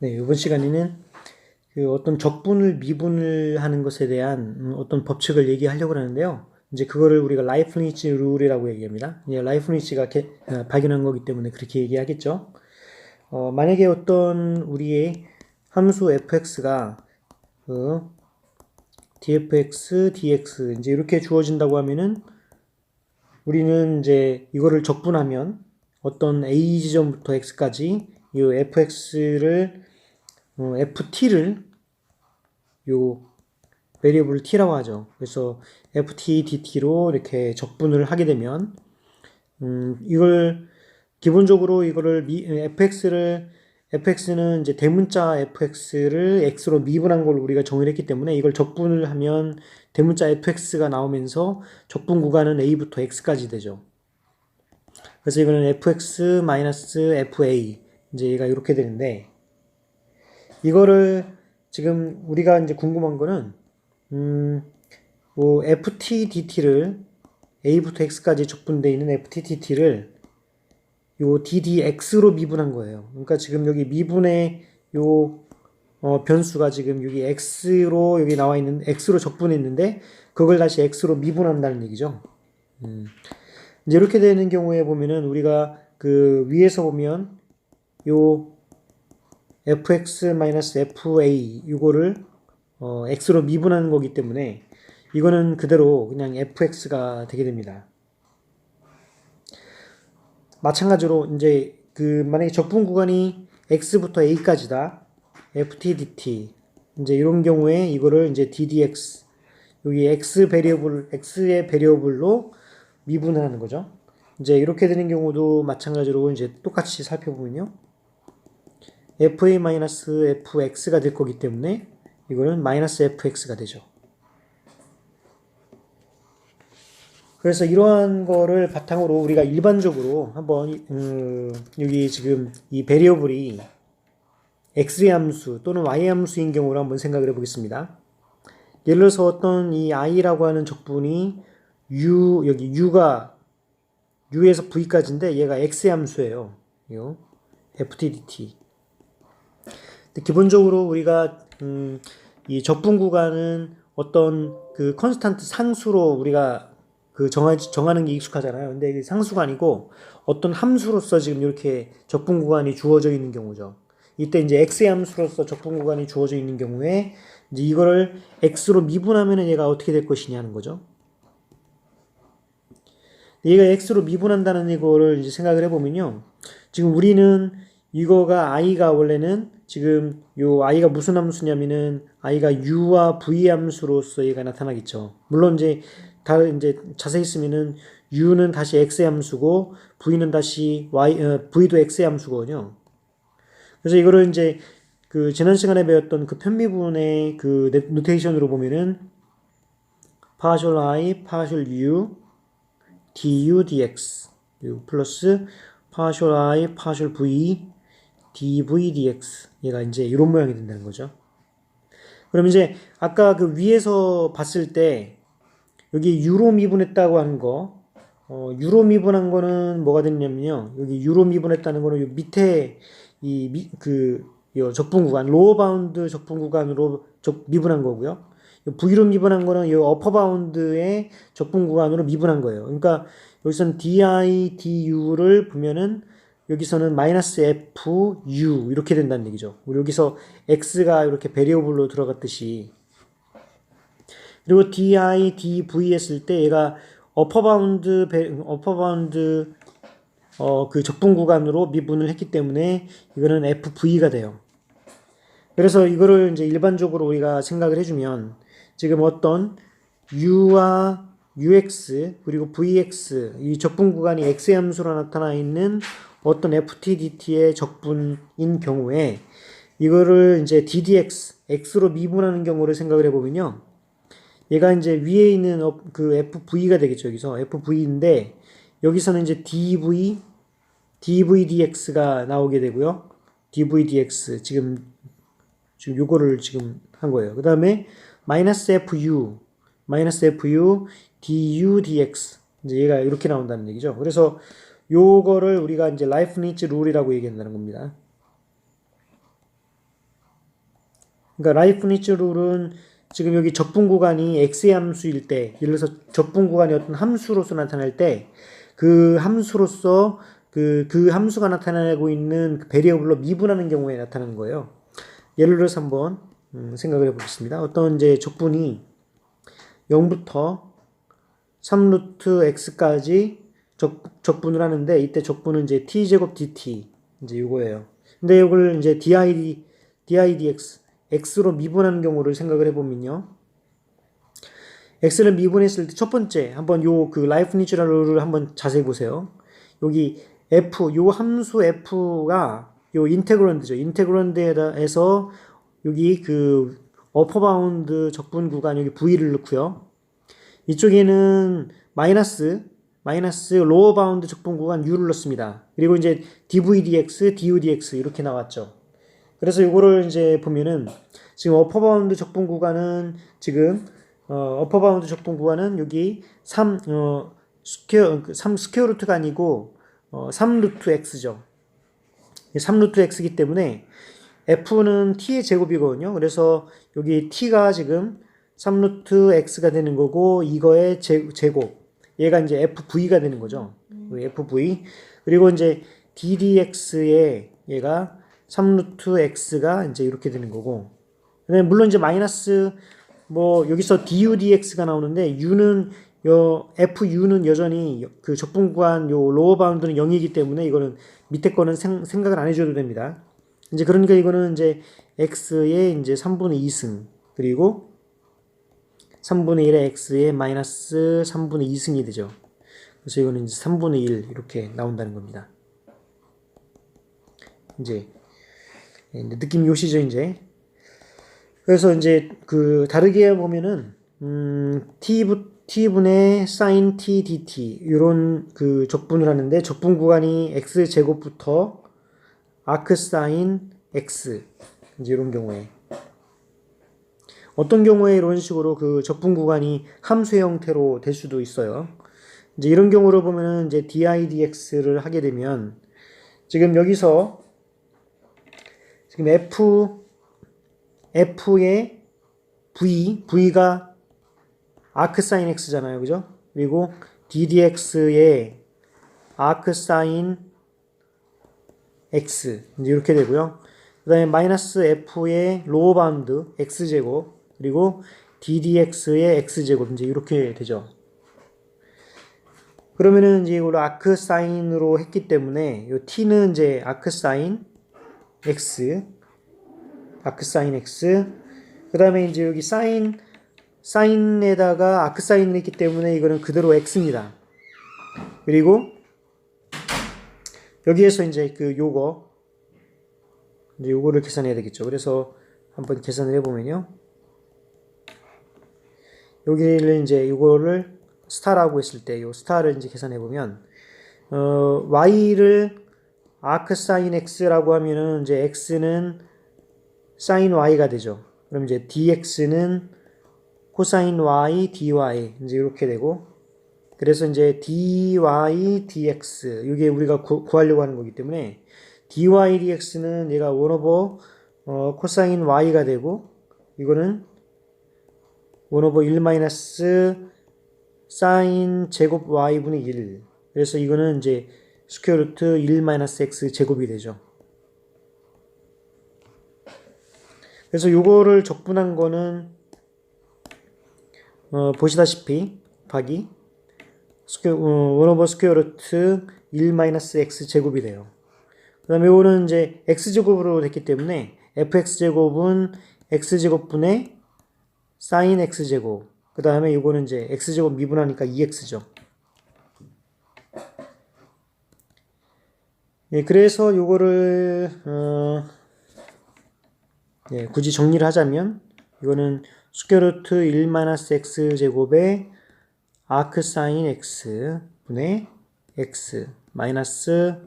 네, 이번 시간에는 그 어떤 적분을 미분을 하는 것에 대한 음, 어떤 법칙을 얘기하려고 하는데요. 이제 그거를 우리가 라이프니츠 룰이라고 얘기합니다. 이제 라이프니츠가 게- 어, 발견한 거기 때문에 그렇게 얘기하겠죠. 어, 만약에 어떤 우리의 함수 fx가 그 dfx, dx 이제 이렇게 주어진다고 하면은 우리는 이제 이거를 적분하면 어떤 a 지점부터 x까지 이 fx를 어, ft를 요 베리어블 t라고 하죠. 그래서 ft dt로 이렇게 적분을 하게 되면 음, 이걸 기본적으로 이거를 미, fx를 fx는 이제 대문자 fx를 x로 미분한 걸 우리가 정의를 했기 때문에 이걸 적분을 하면 대문자 fx가 나오면서 적분 구간은 a부터 x까지 되죠. 그래서 이거는 fx fa 이제 얘가 이렇게 되는데 이거를 지금 우리가 이제 궁금한 거는 음, 뭐 ft dt를 a부터 x까지 적분되어 있는 ft dt를 요 ddx로 미분한 거예요. 그러니까 지금 여기 미분의 요 어, 변수가 지금 여기 x로 여기 나와 있는 x로 적분했는데 그걸 다시 x로 미분한다는 얘기죠. 음. 이제 이렇게 되는 경우에 보면은 우리가 그 위에서 보면 요 fx-fa 이거를 어, x로 미분하는 거기 때문에 이거는 그대로 그냥 fx가 되게 됩니다. 마찬가지로 이제 그 만약에 적분 구간이 x부터 a까지다 ft dt 이제 이런 경우에 이거를 이제 ddx 여기 x 베리어블 x의 베리어블로 미분을 하는 거죠. 이제 이렇게 되는 경우도 마찬가지로 이제 똑같이 살펴보면요. Fa-fx가 될 거기 때문에 이거는 마이너스 fx가 되죠. 그래서 이러한 거를 바탕으로 우리가 일반적으로 한번 음, 여기 지금 이 베리어블이 x의 함수 또는 y 함수인 경우를 한번 생각을 해보겠습니다. 예를 들어서 어떤 이 i라고 하는 적분이 u 여기 u가 u에서 v까지인데 얘가 x의 함수예요. 요 ftdt. 기본적으로 우리가 음, 이 적분 구간은 어떤 그 컨스탄트 상수로 우리가 그 정하, 정하는 게 익숙하잖아요. 근데 이게 상수가 아니고 어떤 함수로서 지금 이렇게 적분 구간이 주어져 있는 경우죠. 이때 이제 x의 함수로서 적분 구간이 주어져 있는 경우에 이제 이거를 x로 미분하면은 얘가 어떻게 될 것이냐는 거죠. 얘가 x로 미분한다는 이거를 이제 생각을 해보면요. 지금 우리는 이거가 i가 원래는 지금 요 i가 무슨 함수냐면은 i가 u와 v 함수로서 얘가 나타나겠죠. 물론 이제 다 이제 자세히 쓰면은 u는 다시 x의 함수고 v는 다시 y 어, v도 x의 함수거든요. 그래서 이거를 이제 그 지난 시간에 배웠던 그 편미분의 그 노- 노테이션으로 보면은 partial i, partial u, du, dx 그리고 플러스 partial i, partial v, dv, dx 얘가 이제 이런 모양이 된다는 거죠. 그럼 이제 아까 그 위에서 봤을 때 여기 유로 미분했다고 하는 거, 어, 유로 미분한 거는 뭐가 됐냐면요. 여기 유로 미분했다는 거는 요 밑에 이 미, 그, 요 적분 구간, 로어 바운드 적분 구간으로 적, 미분한 거고요. 요 V로 미분한 거는 요 어퍼 바운드의 적분 구간으로 미분한 거예요. 그러니까 여기서는 di, du를 보면은 여기서는 마이너스 fu 이렇게 된다는 얘기죠. 우리 여기서 x가 이렇게 베리어블로 들어갔듯이 그리고 di, dv 했을 때 얘가 어퍼 바운드 어퍼 바운드 어, 그 적분 구간으로 미분을 했기 때문에 이거는 fv가 돼요. 그래서 이거를 이제 일반적으로 우리가 생각을 해주면 지금 어떤 u와 ux 그리고 vx 이 적분 구간이 x의 함수로 나타나 있는 어떤 ftdt의 적분인 경우에 이거를 이제 ddx x로 미분하는 경우를 생각을 해보면요. 얘가 이제 위에 있는 어- 그 FV가 되겠죠. 여기서 FV인데 여기서는 이제 DV, DVDX가 나오게 되고요. DVDX 지금 지금 요거를 지금 한 거예요. 그 다음에 마이너스 FU, 마이너스 FU, DUDX 이제 얘가 이렇게 나온다는 얘기죠. 그래서 요거를 우리가 이제 라이프 니츠 룰이라고 얘기한다는 겁니다. 그러니까 라이프 니츠 룰은 지금 여기 적분 구간이 x의 함수일 때, 예를 들어서 적분 구간이 어떤 함수로서 나타날 때, 그 함수로서 그, 그 함수가 나타내고 있는 그 베리어블로 미분하는 경우에 나타나는 거예요. 예를 들어서 한번 음, 생각을 해보겠습니다. 어떤 이제 적분이 0부터 3루트 x까지 적, 적분을 하는데 이때 적분은 이제 t제곱 dt 이제 이거예요. 근데 이걸 이제 did didx x로 미분하는 경우를 생각을 해보면요. x를 미분했을 때 첫 번째 한번 요 그 라이프니츠라 룰을 한번 자세히 보세요. 여기 f 요 함수 f가 요 인테그런드죠. 인테그런드에서 여기 그 어퍼 바운드 적분 구간 여기 v를 넣고요. 이쪽에는 마이너스 마이너스 로어 바운드 적분 구간 u를 넣습니다. 그리고 이제 dv dx, du dx 이렇게 나왔죠. 그래서 이거를 이제 보면은 지금 어퍼 바운드 적분 구간은 지금 어, 어퍼 바운드 적분 구간은 여기 3 어, 스퀘어 3 스퀘어 루트가 아니고 어, 3 루트 x죠. 3 루트 x이기 때문에 f는 t의 제곱이거든요. 그래서 여기 t가 지금 3 루트 x가 되는 거고 이거의 제, 제곱 얘가 이제 fv가 되는 거죠. fv 그리고 이제 ddx의 얘가 3루트 x가 이제 이렇게 되는 거고 물론 이제 마이너스 뭐 여기서 du dx가 나오는데 u는 요 fu는 여전히 그 적분 구간 요 로어 바운드는 0이기 때문에 이거는 밑에 거는 생, 생각을 안 해줘도 됩니다. 이제 그러니까 이거는 이제 x의 이제 3분의 2승 그리고 3분의 1의 x의 마이너스 3분의 2승이 되죠. 그래서 이거는 이제 3분의 1 이렇게 나온다는 겁니다. 이제 느낌이 오시죠 이제. 그래서 이제 그 다르게 보면은 음, t분의 sin t dt 이런 그 적분을 하는데 적분 구간이 x 제곱부터 아크 사인 x 이제 이런 경우에 어떤 경우에 이런 식으로 그 적분 구간이 함수의 형태로 될 수도 있어요. 이제 이런 경우로 보면은 이제 didx를 하게 되면 지금 여기서 지금 f f의 v v가 아크 사인 x잖아요. 그죠? 그리고 ddx의 아크 사인 x 이렇게 되고요. 그 다음에 마이너스 f의 로어 바운드 x 제곱 그리고 ddx의 x 제곱 이제 이렇게 되죠. 그러면은 이제 이걸로 아크 사인으로 했기 때문에 요 t는 이제 아크 사인 x 아크 사인 x 그 다음에 이제 여기 사인 사인에다가 아크 사인을 했기 때문에 이거는 그대로 x입니다. 그리고 여기에서 이제 그 요거 이제 요거를 계산해야 되겠죠. 그래서 한번 계산을 해보면요. 여기를 이제 요거를 스타라고 했을 때요 스타를 이제 계산해 보면 어 y를 아크 사인 x라고 하면은 이제 x는 사인 y가 되죠. 그럼 이제 dx는 코사인 y dy 이제 이렇게 되고 그래서 이제 dy dx 이게 우리가 구, 하려고 하는 거기 때문에 dy dx는 얘가 원오버 어, 코사인 y가 되고 이거는 원오버 1 마이너스 사인 제곱 y분의 1 그래서 이거는 이제 스퀘어 루트 1 마이너스 x 제곱이 되죠. 그래서 요거를 적분한 거는 어, 보시다시피 박이 스퀘어, 어, 원오버 스퀘어 루트 1 마이너스 x 제곱이 돼요. 그 다음에 이거는 이제 x 제곱으로 됐기 때문에 fx 제곱은 x 제곱분의 사인 x 제곱. 그 다음에 이거는 이제 x 제곱 미분하니까 2x죠. 예, 그래서 요거를 어, 예, 굳이 정리를 하자면 이거는 스퀘어루트 1 마이너스 x 제곱의 아크 사인 x 분의 x 마이너스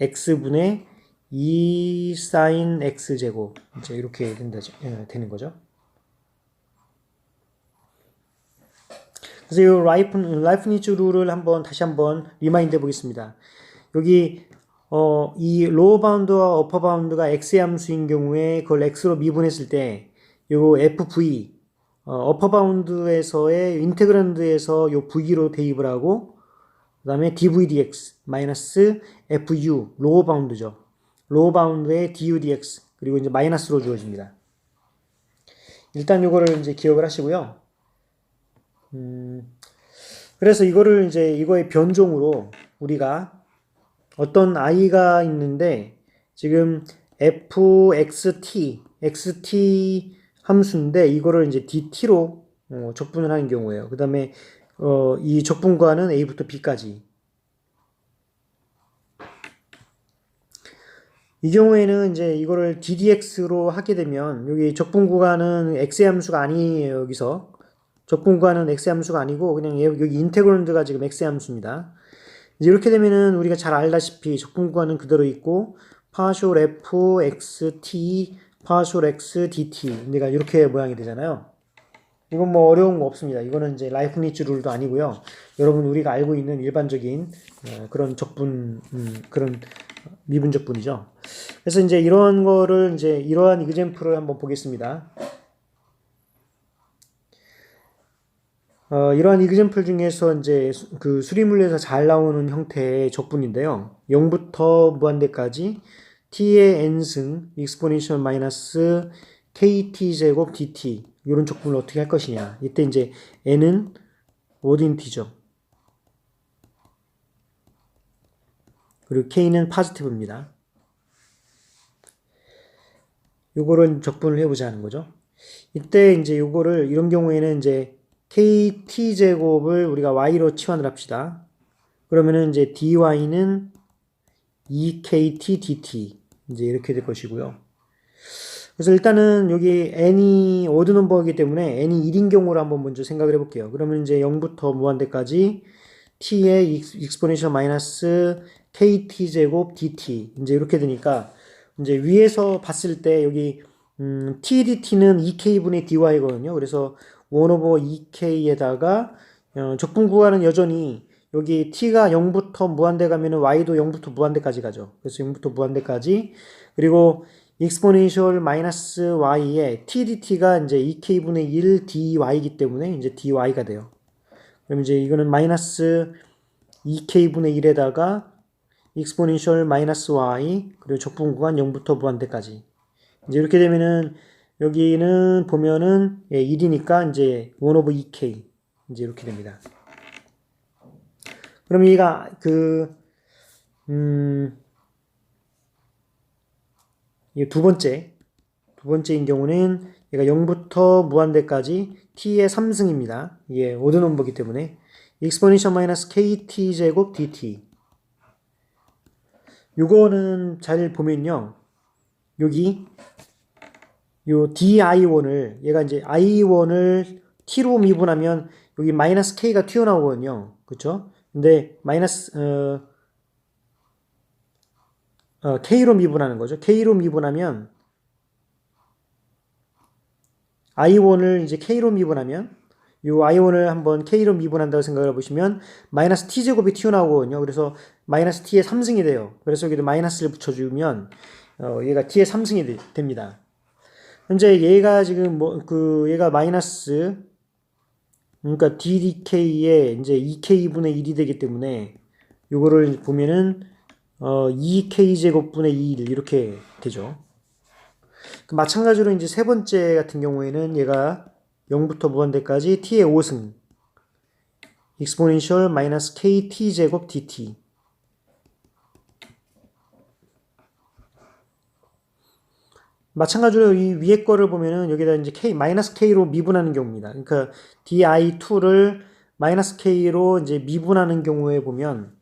x분의 2 사인 x 제곱 이제 이렇게 된다 예, 되는 거죠. 그래서 이 라이프 라이프니츠 룰을 한번 다시 한번 리마인드 해 보겠습니다. 여기 어, 이 로어 바운드와 어퍼 바운드가 x의 함수인 경우에 그걸 x로 미분했을 때요 fv 어, 어퍼 바운드에서의 인테그란드에서 요 v로 대입을 하고 그 다음에 dv dx 마이너스 fu 로어 바운드죠. 로어 바운드의 du dx 그리고 이제 마이너스로 주어집니다. 일단 요거를 이제 기억을 하시고요. 음, 그래서 이거를 이제 이거의 변종으로 우리가 어떤 i가 있는데 지금 fxt, xt 함수인데 이거를 이제 dt로 어, 적분을 하는 경우예요. 그 다음에 어, 이 적분과는 a부터 b까지. 이 경우에는 이제 이거를 ddx로 하게 되면 여기 적분 구간은 x의 함수가 아니에요 여기서 적분 구간은 x의 함수가 아니고 그냥 얘- 여기 인테그런드가 지금 x의 함수입니다. 이렇게 되면은 우리가 잘 알다시피 적분 구간은 그대로 있고 파쇼 f x t 파쇼 x dt 내가 이렇게 모양이 되잖아요. 이건 뭐 어려운 거 없습니다. 이거는 이제 라이프니츠 룰도 아니고요. 여러분 우리가 알고 있는 일반적인 어, 그런 적분 음, 그런 미분 적분이죠. 그래서 이제 이런 거를 이제 이러한 이그젠플을 한번 보겠습니다. 어, 이러한 이그젠플 중에서 이제 수- 그 수리물에서 잘 나오는 형태의 적분인데요. 0부터 무한대까지 t의 n승 exponential 마이너스 kt 제곱 dt 이런 적분을 어떻게 할 것이냐. 이때 이제 n은 오딘티죠. 그리고 k는 파지티브입니다. 요거를 적분을 해보자는 거죠. 이때 이제 요거를 이런 경우에는 이제 kt 제곱을 우리가 y로 치환을 합시다. 그러면은 이제 dy는 2kt dt 이제 이렇게 될 것이고요. 그래서 일단은 여기 n이 오드 넘버이기 때문에 n이 1인 경우를 한번 먼저 생각을 해볼게요. 그러면 이제 0부터 무한대까지 t의 익스포네셜 마이너스 kt 제곱 dt 이제 이렇게 되니까 이제 위에서 봤을 때 여기 음, TDT는 2K분의 DY거든요. 그래서 1 오버 2K에다가 어, 적분 구간은 여전히 여기 T가 0부터 무한대 가면은 Y도 0부터 무한대까지 가죠. 그래서 0부터 무한대까지 그리고 익스포네셜 마이너스 Y에 TDT가 이제 2K분의 1 DY이기 때문에 이제 DY가 돼요. 그럼 이제 이거는 마이너스 2K분의 1에다가 익스포네셜 마이너스 Y 그리고 적분 구간 0부터 무한대까지 이제 이렇게 되면은 여기는 보면은 예, 1이니까 이제 1 오버 2k 이제 이렇게 됩니다. 그럼 얘가 그 음, 이두 번째 두 번째인 경우는 얘가 0부터 무한대까지 t의 3승입니다. 이게 오드 넘버기 때문에 익스포네셜 마이너스 kt 제곱 dt 요거는 잘 보면요. 여기 요 di1을 얘가 이제 i1을 t로 미분하면 여기 마이너스 k가 튀어나오거든요. 그쵸? 근데 마이너스 어, 어, k로 미분하는 거죠. k로 미분하면 i1을 이제 k로 미분하면 요 i1을 한번 k로 미분한다고 생각을 해보시면 마이너스 t 제곱이 튀어나오거든요. 그래서 마이너스 t의 3승이 돼요. 그래서 여기도 마이너스를 붙여주면 어, 얘가 t의 3승이 되, 됩니다. 현재 얘가 지금 뭐 그 얘가 마이너스 그러니까 ddk에 이제 2k분의 1이 되기 때문에 요거를 보면은 어 2k 제곱분의 2 이렇게 되죠. 그 마찬가지로 이제 세 번째 같은 경우에는 얘가 0부터 무한대까지 t의 5승 exponential 마이너스 kt 제곱 dt 마찬가지로 이 위에 거를 보면은 여기다 이제 k 마이너스 k로 미분하는 경우입니다. 그러니까 di2를 마이너스 k로 이제 미분하는 경우에 보면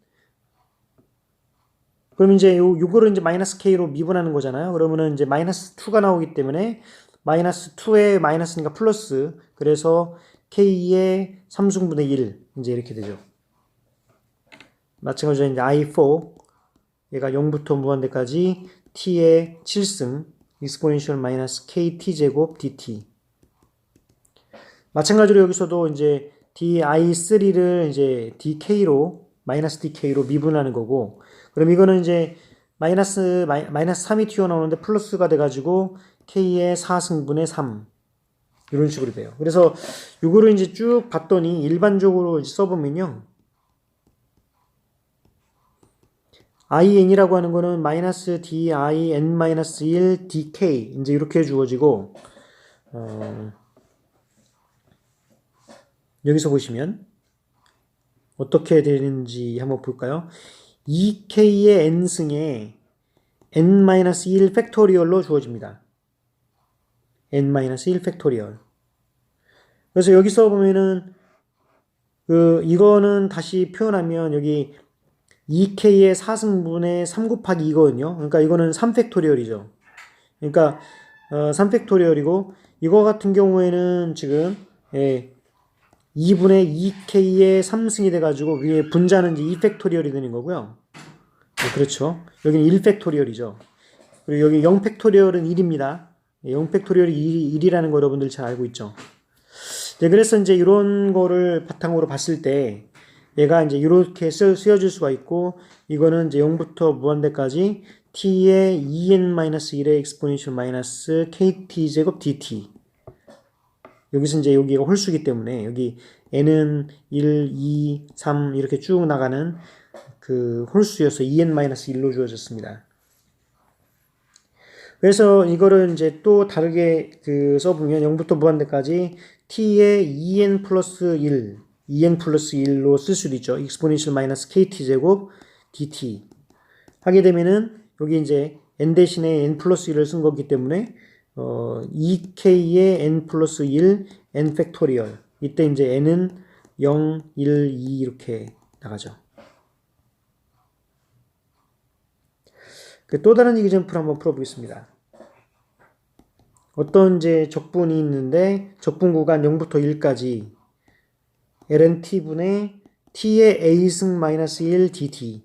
그럼 이제 요 요거를 이제 마이너스 k로 미분하는 거잖아요. 그러면은 이제 마이너스 2가 나오기 때문에 마이너스 2의 마이너스니까 플러스 그래서 k의 3승분의 1 이제 이렇게 되죠. 마찬가지로 이제 i4 얘가 0부터 무한대까지 t의 7승 exponential 마이너스 kt 제곱 dt. 마찬가지로 여기서도 이제 di3를 이제 dk로 마이너스 dk로 미분하는 거고, 그럼 이거는 이제 마이너스 마이, 마이너스 3이 튀어나오는데 플러스가 돼가지고 k의 4승분의 3 이런 식으로 돼요. 그래서 이거를 이제 쭉 봤더니 일반적으로 써보면요. In이라고 하는 거는 마이너스 di n 마이너스 1 dk 이제 이렇게 주어지고 어, 여기서 보시면 어떻게 되는지 한번 볼까요? 2k의 n승에 n-1 팩토리얼로 주어집니다. n-1 팩토리얼. 그래서 여기서 보면은 그 이거는 다시 표현하면 여기 2k의 4승분의 3 곱하기 2거든요. 그러니까 이거는 3팩토리얼이죠. 그러니까 어, 3팩토리얼이고 이거 같은 경우에는 지금 예, 2분의 2k의 3승이 돼가지고 위에 분자는 이제 2팩토리얼이 되는 거고요. 네, 그렇죠. 여기는 1팩토리얼이죠. 그리고 여기 0팩토리얼은 1입니다. 0팩토리얼이 1이라는 거 여러분들 잘 알고 있죠. 네, 그래서 이제 이런 거를 바탕으로 봤을 때 얘가 이제 이렇게 쓰, 여질 수가 있고 이거는 이제 0부터 무한대까지 t의 2n-1의 exponential kt 제곱 dt 여기서 이제 여기가 홀수기 때문에 여기 n은 1, 2, 3 이렇게 쭉 나가는 그 홀수여서 2n-1로 주어졌습니다. 그래서 이거를 이제 또 다르게 그 써보면 0부터 무한대까지 t의 2n 플러스 1, 2n 플러스 1로 쓸 수도 있죠. exponential 마이너스 kt 제곱 dt 하게 되면은 여기 이제 n 대신에 n 플러스 1을 쓴 거기 때문에 어 2k의 n 플러스 1 n 팩토리얼 이때 이제 n은 0, 1, 2 이렇게 나가죠. 그또 다른 이그젠플 한번 풀어보겠습니다. 어떤 이제 적분이 있는데 적분 구간 0부터 1까지 lnt분의 t의 a승 마이너스 1 dt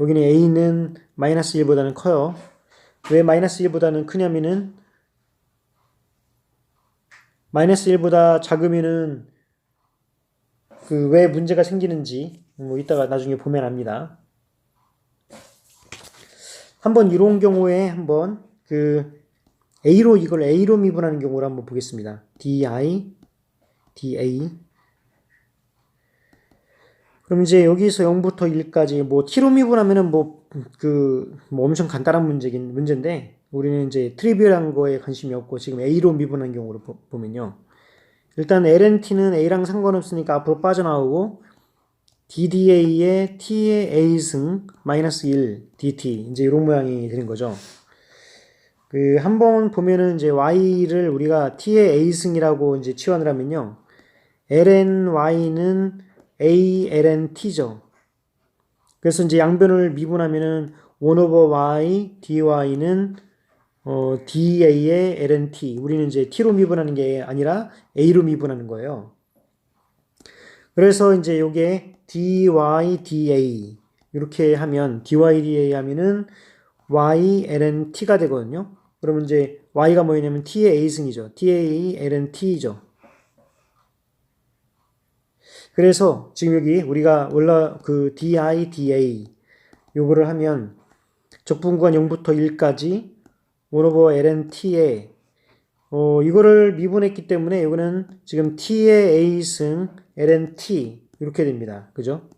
여기는 a는 마이너스 1보다는 커요. 왜 마이너스 1보다는 크냐면은 마이너스 1보다 작으면은 그 왜 문제가 생기는지 뭐 이따가 나중에 보면 압니다. 한번 이런 경우에 한번 그 a로 이걸 a로 미분하는 경우를 한번 보겠습니다. di da 그럼 이제 여기서 0부터 1까지 뭐 t로 미분하면은 뭐 그 뭐 엄청 간단한 문제긴 문제인데 우리는 이제 트리비얼한 거에 관심이 없고 지금 a로 미분한 경우를 보, 보면요. 일단 lnt는 a랑 상관없으니까 앞으로 빠져나오고 ddA의 t의 a승 마이너스 1 dt 이제 이런 모양이 되는 거죠. 그 한 번 보면은 이제 y를 우리가 t의 a승이라고 이제 치환을 하면요. lny는 a ln t죠. 그래서 이제 양변을 미분하면은 1 over y dy는 어, da의 ln t. 우리는 이제 t로 미분하는 게 아니라 a로 미분하는 거예요. 그래서 이제 요게 dy da 이렇게 하면 dy da 하면은 y ln t가 되거든요. 그러면 이제 y가 뭐냐면 t의 a승이죠. ta ln t죠. 그래서 지금 여기 우리가 올라 그 di da 요거를 하면 적분구간 0부터 1까지 1 over ln t에 어 이거를 미분했기 때문에 이거는 지금 t의 a승 ln t 이렇게 됩니다. 그죠?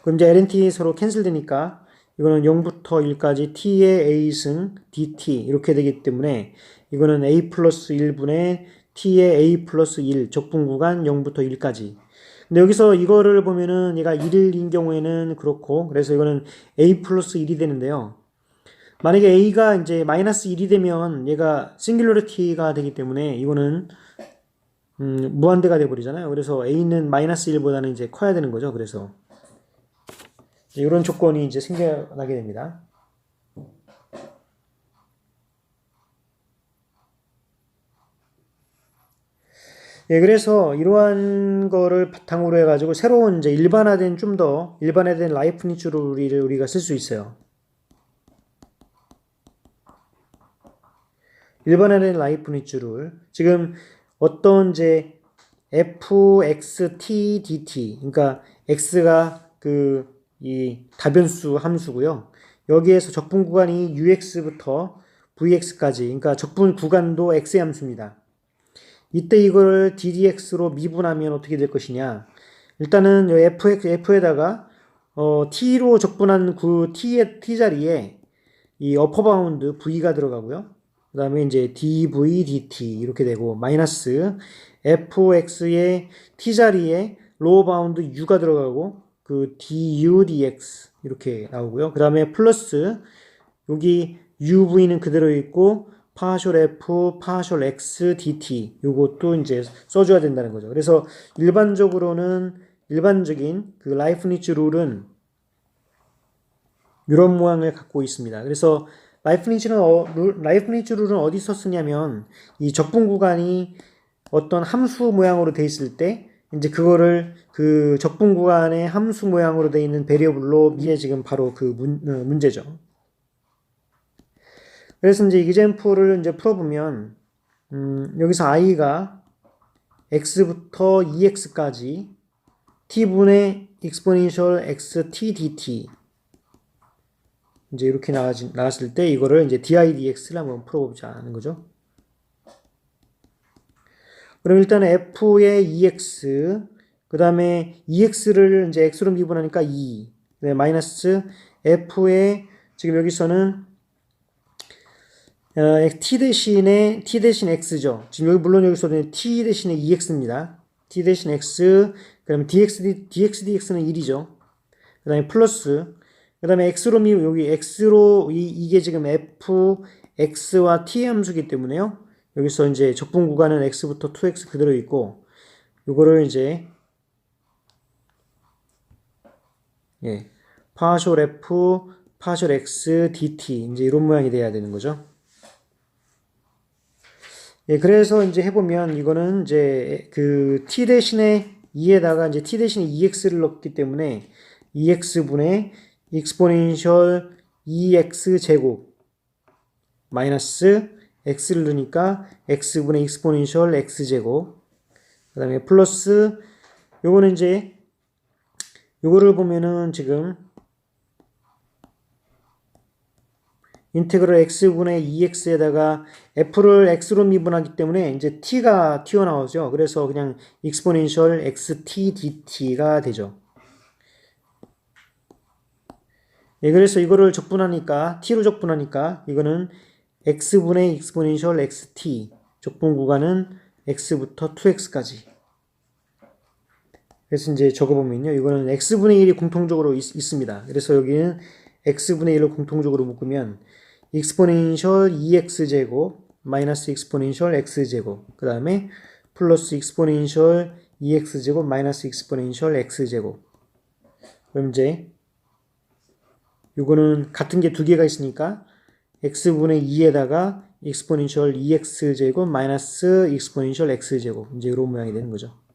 그럼 이제 ln t 서로 캔슬되니까 이거는 0부터 1까지 t의 a승 dt 이렇게 되기 때문에 이거는 a 플러스 1분의 t의 a 플러스 1 적분 구간 0부터 1까지. 근데 여기서 이거를 보면은 얘가 1인 경우에는 그렇고 그래서 이거는 a 플러스 1이 되는데요. 만약에 a가 이제 마이너스 1이 되면 얘가 싱귤러리티가 되기 때문에 이거는 음, 무한대가 돼 버리잖아요. 그래서 a는 마이너스 1보다는 이제 커야 되는 거죠. 그래서 이런 조건이 이제 생겨나게 됩니다 예, 그래서 이러한 거를 바탕으로 해가지고 새로운 이제 일반화된 좀 더 일반화된 라이프 니츠를 우리가 쓸 수 있어요. 일반화된 라이프 니츠 룰 지금 어떤 이제 f, x, t, dt 그러니까 x가 그 이 다변수 함수고요. 여기에서 적분 구간이 ux부터 vx까지 그러니까 적분 구간도 x의 함수입니다. 이때 이거를 ddx로 미분하면 어떻게 될 것이냐? 일단은 요 fx f에다가 어, t로 적분한 그 t의 t 자리에 이 어퍼 바운드 v가 들어가고요. 그 다음에 이제 dv dt 이렇게 되고 마이너스 fx의 t 자리에 로어 바운드 u가 들어가고 그 du dx 이렇게 나오고요. 그 다음에 플러스 여기 uv는 그대로 있고 파셜 f 파셜 x dt 요것도 이제 써줘야 된다는 거죠. 그래서 일반적으로는 일반적인 그 라이프니츠 룰은 이런 모양을 갖고 있습니다. 그래서 라이프니츠는 어, 룰, 라이프니츠 룰은 어디서 쓰냐면 이 적분 구간이 어떤 함수 모양으로 돼 있을 때 이제 그거를 그 적분 구간의 함수 모양으로 돼 있는 베리어블로 이게 지금 바로 그 문, 어, 문제죠. 그래서 이제 이그젠플을 이제 풀어보면 음, 여기서 i가 x부터 2x까지 t분의 exponential x t dt 이제 이렇게 나와지, 나왔을 때 이거를 이제 di dx를 한번 풀어보자는 거죠. 그럼 일단 f의 2x 그 다음에 2x를 이제 x로 미분하니까 2 네, 마이너스 f의 지금 여기서는 어, t 대신에 t 대신 x죠. 지금 여기 물론 여기서는 t 대신에 2x입니다. t 대신 x 그다음에 dx dx dx는 1이죠. 그다음에 플러스 그다음에 x로 미 여기 x로 이, 이게 지금 f x와 t 함수기 때문에요. 여기서 이제 적분 구간은 x부터 2x 그대로 있고 요거를 이제 예. 파셜 f 파셜 x dt 이제 이런 모양이 돼야 되는 거죠. 예, 그래서 이제 해보면 이거는 이제 그 t 대신에 2에다가 이제 t 대신에 2x를 넣기 때문에 2x분의 exponential 2x 제곱 마이너스 x를 넣으니까 x분의 exponential x 제곱. 그 다음에 플러스 요거는 이제 요거를 보면은 지금 인테그럴 x분의 2x에다가 f를 x로 미분하기 때문에 이제 t가 튀어나오죠. 그래서 그냥 exponential xt dt가 되죠. 예, 그래서 이거를 적분하니까 t로 적분하니까 이거는 x분의 exponential xt 적분 구간은 x부터 2x까지. 그래서 이제 적어보면요. 이거는 x분의 1이 공통적으로 있, 습니다 그래서 여기는 x분의 1을 공통적으로 묶으면 exponential 2x 제곱 마이너스 exponential x 제곱 그 다음에 플러스 exponential 2x 제곱 마이너스 exponential x 제곱 그럼 이제 이거는 같은 게 두 개가 있으니까 x분의 2에다가 exponential 2x 제곱 마이너스 exponential x 제곱 이제 이런 모양이 되는 거죠.